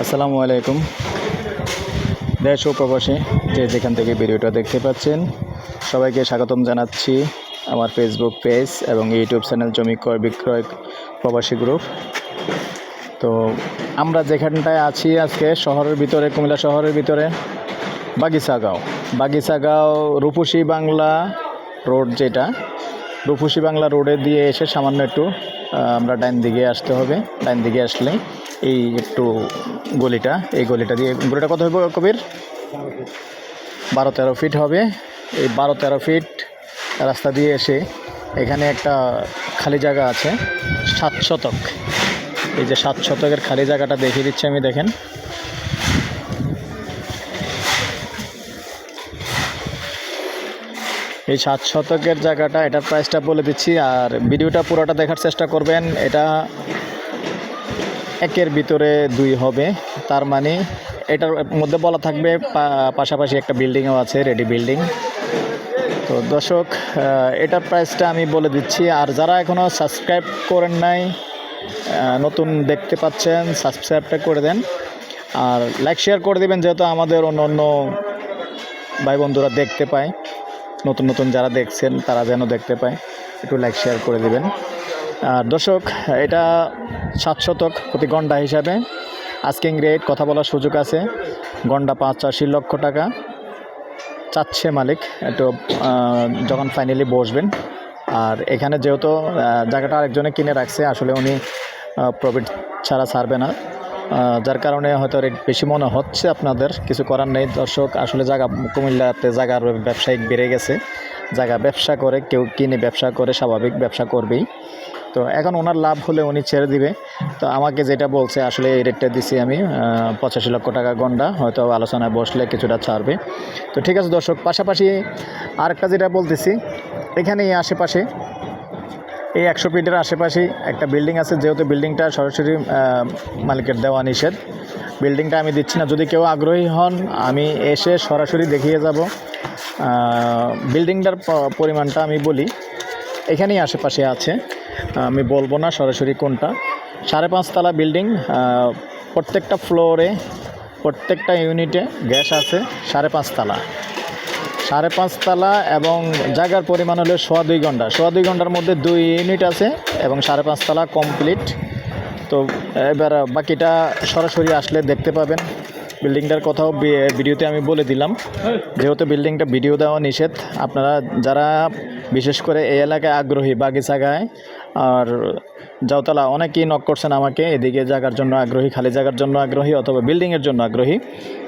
আসসালামু আলাইকুম। দেশ ও প্রবাসী যে যেখান থেকে ভিডিওটা দেখতে পাচ্ছেন, সবাইকে স্বাগতম জানাচ্ছি আমার ফেসবুক পেজ এবং ইউটিউব চ্যানেল জমি ক্রয় বিক্রয় প্রবাসী গ্রুপ তো আমরা যেখানটায় আছি আজকে, শহরের ভিতরে, কুমিল্লা শহরের ভিতরে, বাগিচাগাঁও। বাগিচাগাঁও রূপসী বাংলা রোড যেটা, রূপসী বাংলা রোডে দিয়ে এসে সামান্য একটু আমরা ডাইন দিকে আসতে হবে। ডাইন দিকে আসলে এই একটু গলিটা, এই গলিটা দিয়ে, গলিটা কত হবে কবির? বারো তেরো ফিট হবে। এই বারো তেরো ফিট রাস্তা দিয়ে এসে এখানে একটা খালি জায়গা আছে, সাত শতক। এই যে সাত শতকের খালি জায়গাটা দেখিয়ে দিচ্ছি আমি, দেখেন। এই সাত শতকের জায়গাটা এটার প্রাইসটা বলে দিচ্ছি। আর ভিডিওটা পুরোটা দেখার চেষ্টা করবেন। এটা একের ভিতরে দুই হবে। তার মানে এটার মধ্যে বলা থাকবে পাশাপাশি একটা বিল্ডিংও আছে রেডি বিল্ডিং তো দর্শক এটার প্রাইসটা আমি বলে দিচ্ছি। আর যারা এখনও সাবস্ক্রাইব করেন নাই নতুন দেখতে পাচ্ছেন সাবস্ক্রাইবটা করে দেন। আর লাইক শেয়ার করে দেবেন, যেহেতু আমাদের অন্য অন্য ভাই বন্ধুরা দেখতে পায়। নতুন নতুন যারা দেখছেন, তারা যেন দেখতে পায়। একটু লাইক শেয়ার করে দিবেন। আর দর্শক, এটা সাত শতক প্রতি ঘণ্টা হিসাবে। আস্কিং রেট কথা বলার সুযোগ আছে। ঘণ্টা পাঁচাশি লক্ষ টাকা। চাচ্ছে মালিক, একটু যখন ফাইনালি বসবেন। আর এখানে যেহেতু জায়গাটা আরেকজনে কিনে রাখছে, আসলে উনি প্রফিট ছাড়া ছাড়বে না। যার কারণে হয়তো রেট বেশি মনে হচ্ছে আপনাদের, কিছু করার নেই। দর্শক, আসলে জায়গা কুমিল্লাতে জায়গার ব্যবসায়িক বেড়ে গেছে। জায়গা ব্যবসা করে, কেউ কিনে ব্যবসা করে, স্বাভাবিক ব্যবসা করবেই। তো এখন ওনার লাভ হলে উনি ছেড়ে দিবে। তো আমাকে যেটা বলছে, আসলে এই রেটটা দিছি আমি পঁচাশি লক্ষ টাকা গন্ডা, হয়তো আলোচনায় বসলে কিছুটা ছাড়বে। তো ঠিক আছে দর্শক, পাশাপাশি আরেকটা যেটা বলতেছি এখানে আশেপাশে এই একশো ফিটের আশেপাশেই একটা বিল্ডিং আছে, যেহেতু বিল্ডিংটা সরাসরি মালিকের দেওয়া নিষেধ। বিল্ডিংটা আমি দিচ্ছি না। যদি কেউ আগ্রহী হন, আমি এসে সরাসরি দেখিয়ে যাব। বিল্ডিংটার পরিমাণটা আমি বলি, এখানেই আশেপাশে আছে। আমি বলব না সরাসরি কোনটা। সাড়ে পাঁচতলা বিল্ডিং প্রত্যেকটা ফ্লোরে প্রত্যেকটা ইউনিটে গ্যাস আছে সাড়ে পাঁচতলা সাড়ে পাঁচতলা এবং জায়গার পরিমাণ হলো সোয়া দুই ঘণ্টা। সোয়া দুই ঘণ্টার মধ্যে দুই ইউনিট আছে এবং সাড়ে পাঁচতলা কমপ্লিট। তো এবার বাকিটা সরাসরি আসলে দেখতে পাবেন। বিল্ডিংটার কথাও ভিডিওতে আমি বলে দিলাম। যেহেতু বিল্ডিংটা ভিডিও দেওয়া নিষেধ, আপনারা যারা বিশেষ করে এই এলাকায় আগ্রহী বাগিচাগায় আর জাউতলা অনেকেই নক করছেন আমাকে, এদিকে জায়গার জন্য আগ্রহী, খালি জায়গার জন্য আগ্রহী অথবা বিল্ডিংয়ের জন্য আগ্রহী।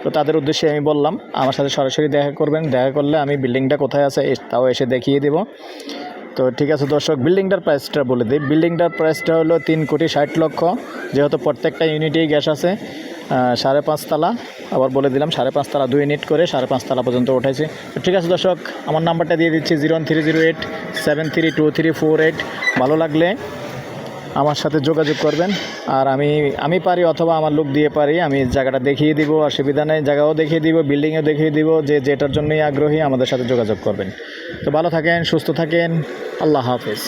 তো তাদের উদ্দেশ্যে আমি বললাম, আমার সাথে সরাসরি দেখা করবেন, দেখা করলে আমি বিল্ডিংটা কোথায় আছে তাও এসে দেখিয়ে দেব। তো ঠিক আছে দর্শক, বিল্ডিংটার প্রাইসটা বলে দিই। বিল্ডিংটার প্রাইসটা হলো তিন কোটি ষাট লক্ষ, যেহেতু প্রত্যেকটা ইউনিটেই গ্যাস আছে। সাড়ে পাঁচতলা আবার বলে দিলাম সাড়ে পাঁচতলা দুই ইউনিট করে সাড়ে পাঁচতলা পর্যন্ত উঠেছে ঠিক আছে দর্শক, আমার নাম্বারটা দিয়ে দিচ্ছি zero three zero eight seven three two three four eight. ভালো লাগলে আমার সাথে যোগাযোগ করবেন। আর আমি আমি পারি অথবা আমার লোক দিয়ে পারি, আমি জায়গাটা দেখিয়ে দিব, অসুবিধা নেই। জায়গাও দেখিয়ে দিব, বিল্ডিংও দেখিয়ে দিব, যে যেটার জন্যই আগ্রহী আমাদের সাথে যোগাযোগ করবেন। তো ভালো থাকেন, সুস্থ থাকেন, আল্লাহ হাফেজ।